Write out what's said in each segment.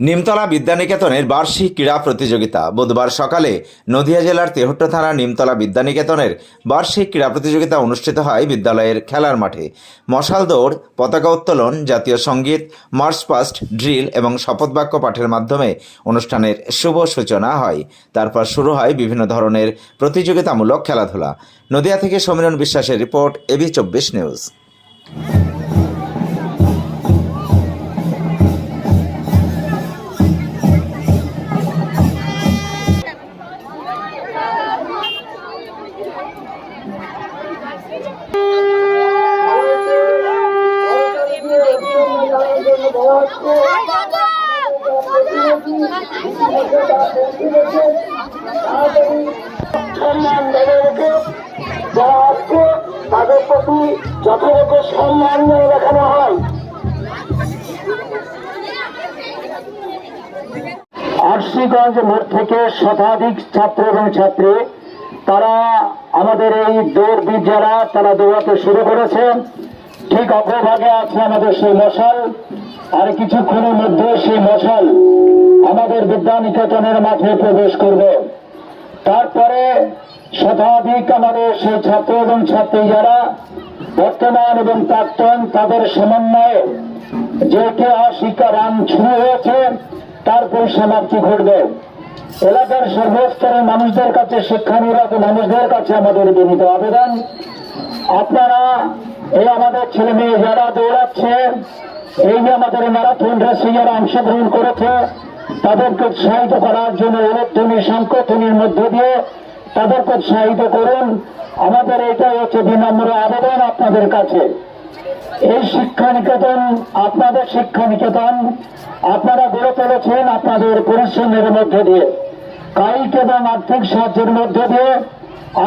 নিমতলা বিদ্যানিকেতনের বার্ষিক ক্রীড়া প্রতিযোগিতা। বুধবার সকালে নদিয়া জেলার তেহট্ট থানা নিমতলা বিদ্যানিকেতনের বার্ষিক ক্রীড়া প্রতিযোগিতা অনুষ্ঠিত হয় বিদ্যালয়ের খেলার মাঠে। মশাল দৌড়, পতাকা উত্তোলন, জাতীয় সংগীত, মার্চ পাস্ট ড্রিল এবং শপথ বাক্য পাঠের মাধ্যমে অনুষ্ঠানের শুভ সূচনা হয়। তারপর শুরু হয় বিভিন্ন ধরনের প্রতিযোগিতামূলক খেলাধুলা। নদিয়া থেকে সমীরণ বিশ্বাসের রিপোর্ট এবি চব্বিশ নিউজ। সম্মান মোড় থেকে শতাধিক ছাত্র এবং ছাত্রী, তারা আমাদের এই দৌড়বিদ যারা, তারা দৌড়াতে শুরু করেছে ঠিক অগ্রভাগে আছে আমাদের সেই মশাল, আর কিছুক্ষণের মধ্যে সেই মশাল আমাদের বিদ্যানিকেতনের মাঠে প্রবেশ করবে। তারপরে শতাধিক আমাদের সেই ছাত্র এবং ছাত্রী যারা বর্তমান এবং প্রাক্তন তাদের সমন্বয়ে যে কে শিক্ষা রান শুরু হয়েছে, তার পরিসমাপ্তি ঘটবে। এলাকার সর্বস্তরের মানুষদের কাছে শিক্ষানুরাগ মানুষদের কাছে আমাদের বিনীত আবেদন। আপনারা এই আমাদের ছেলে মেয়ে যারা দৌড়াচ্ছে, এই যে আমাদের ম্যারাথন রেসে যারা অংশগ্রহণ করেছে তাদেরকে উৎসাহিত করার জন্য উলধ্বনি শঙ্কধ্বনির মধ্য দিয়ে তাদেরকে উৎসাহিত করুন। আমাদের এটাই হচ্ছে বিনম্র আবেদন আপনাদের কাছে। এই শিক্ষা নিকেতন আপনাদের শিক্ষা নিকেতন আপনারা গড়ে তুলেছেন আপনাদের পরিশ্রমের মধ্যে দিয়ে। কায়িক এবং আর্থিক সাহায্যের মধ্যে দিয়ে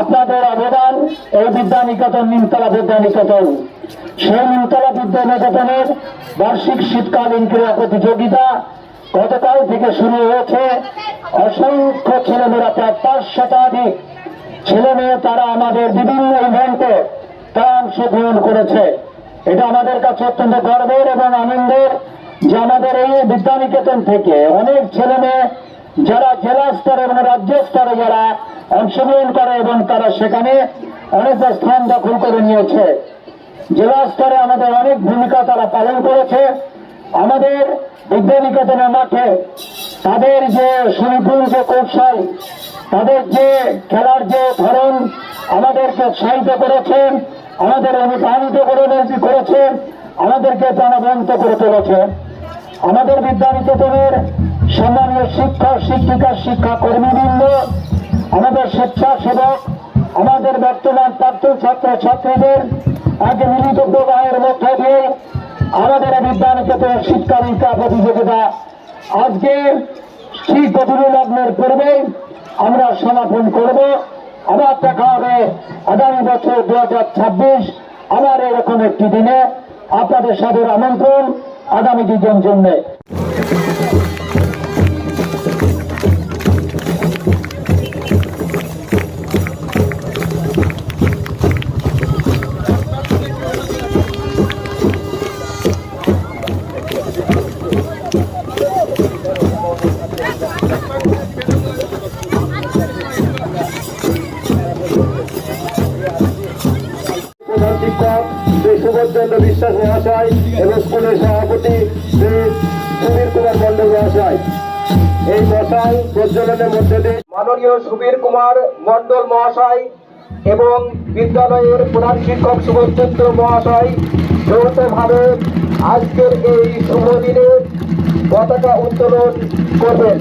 আপনাদের অবদান এই বিদ্যা নিকেতন নিমতলা বিদ্যা নিকেতন সেই নিমতলা বিদ্যা নিকেতনের বার্ষিক শীতকালীন ক্রীড়া প্রতিযোগিতা গতকাল থেকে শুরু হয়েছে অসংখ্য ছেলেমেয়েরা প্রায় পাঁচ শতাধিক ছেলে মেয়ে তারা আমাদের বিভিন্ন ইভেন্টে তারা অংশগ্রহণ করেছে। এটা আমাদের কাছে অত্যন্ত গর্বের এবং আনন্দের যে আমাদের এই বিদ্যানিকেতন থেকে অনেক ছেলে মেয়ে যারা জেলা স্তরে এবং রাজ্য স্তরে যারা অংশগ্রহণ করে এবং তারা সেখানে অনেকটা স্থান দখল করে নিয়েছে। জেলা স্তরে আমাদের অনেক ভূমিকা তারা পালন করেছে। আমাদের বিদ্যানিকেতনের মাঠে তাদের যে সুনিপুণ যে কৌশল, তাদের যে খেলার যে ধরন আমাদেরকে উৎসাহিত করেছে, আমাদের অনুপ্রাণিত করে করেছে, আমাদেরকে প্রাণবন্ত করে তুলেছে। আমাদের বিদ্যানিকেতনের সম্মানীয় শিক্ষক, শিক্ষিকা শিক্ষা কর্মীবৃন্দ আমাদের স্বেচ্ছাসেবক, আমাদের বর্তমান প্রাক্তন ছাত্র ছাত্রীদের আগে মিলিত প্রবাহের মধ্যে দিয়ে আমাদের শীতকালীন ক্রীড়া প্রতিযোগিতা। আজকে ঠিক গভীর লগ্নের পূর্বে আমরা সমাপন করব। আবার দেখা হবে আগামী বছর দু হাজার ছাব্বিশ আবার এরকম একটি দিনে। আপনাদের সাদর আমন্ত্রণ। আগামী দুজন জন্য। সুবোধচন্দ্র বিশ্বাস মহাশয় এবং স্কুলের সভাপতি শ্রী সুবীর কুমার মন্ডল মহাশয় এই মশাল প্রজ্বলনের মধ্যে দিয়ে মাননীয় সুবীর কুমার মন্ডল মহাশয় এবং বিদ্যালয়ের প্রধান শিক্ষক সুবোধচন্দ্র মহাশয় যৌথভাবে আজকের এই শুভ দিনে পতাকা উত্তোলন করবেন।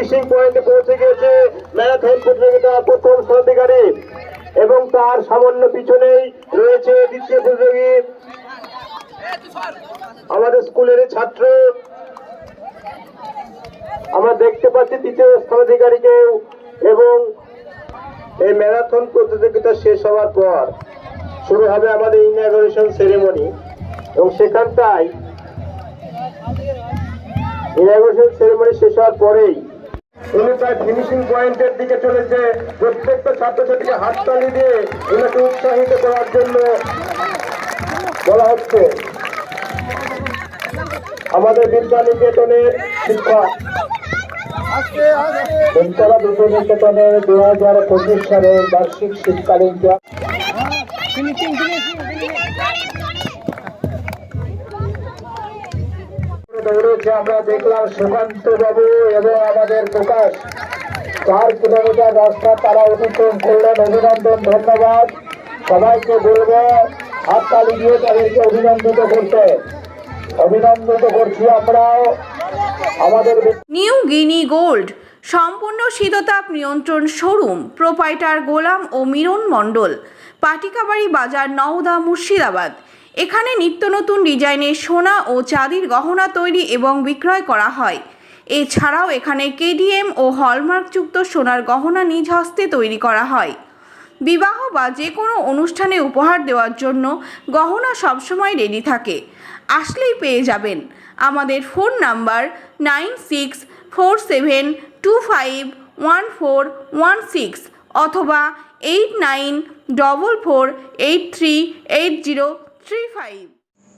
ফিনিশিং পয়েন্টে পৌঁছে গিয়েছে ম্যারাথন প্রতিযোগিতা প্রথম স্থানাধিকারী এবং তার সামান্য পিছনেই রয়েছে দ্বিতীয় প্রতিযোগী। আমাদের স্কুলের ছাত্র, আমরা দেখতে পাচ্ছি তৃতীয় স্থানাধিকারীকে এবং এই ম্যারাথন প্রতিযোগিতা শেষ হওয়ার পর শুরু হবে আমাদের ইনাগরেশন সেরেমনি এবং সেখানটায় ইনাগরেশন সেরেমনি শেষ হওয়ার পরেই উনি প্রায় ফিনিশিং পয়েন্টের দিকে চলেছে। প্রত্যেকটা ছাত্রছাত্রীকে হাততালি দিয়ে ওনাকে উৎসাহিত করার জন্য বলা হচ্ছে। আমাদের বিদ্যানিকেতনের শিক্ষা বেলতলা বিদ্যানিকেতনের দু হাজার পঁচিশ সালের বার্ষিক শীতকালীন দৌড়েছে আমরা দেখলাম সুকান্ত বাবু এবং আমাদের প্রকাশ চার কিলোমিটার রাস্তা তারা অতিক্রম করলেন। অভিনন্দন, ধন্যবাদ। সবাইকে বলব হাততালি দিয়ে তাদেরকে অভিনন্দিত করতে। অভিনন্দিত করছি আমরাও। আমাদের নিউ গিনি গোল্ড, সম্পূর্ণ শীততাপ নিয়ন্ত্রণ শোরুম, প্রোপাইটার গোলাম ও মিরন মণ্ডল, পাটিকাবাড়ি বাজার নওদা মুর্শিদাবাদ। এখানে নিত্য নতুন ডিজাইনের সোনা ও চাঁদির গহনা তৈরি এবং বিক্রয় করা হয়। এছাড়াও এখানে কেডিএম ও হলমার্কযুক্ত সোনার গহনা নিজ হস্তে তৈরি করা হয়। বিবাহ বা যে কোনো অনুষ্ঠানে উপহার দেওয়ার জন্য গহনা সবসময় রেডি থাকে। আসলেই পেয়ে যাবেন। আমাদের phone number nine six four seven two five one four one six অথবা eight nine double four eight three eight zero three five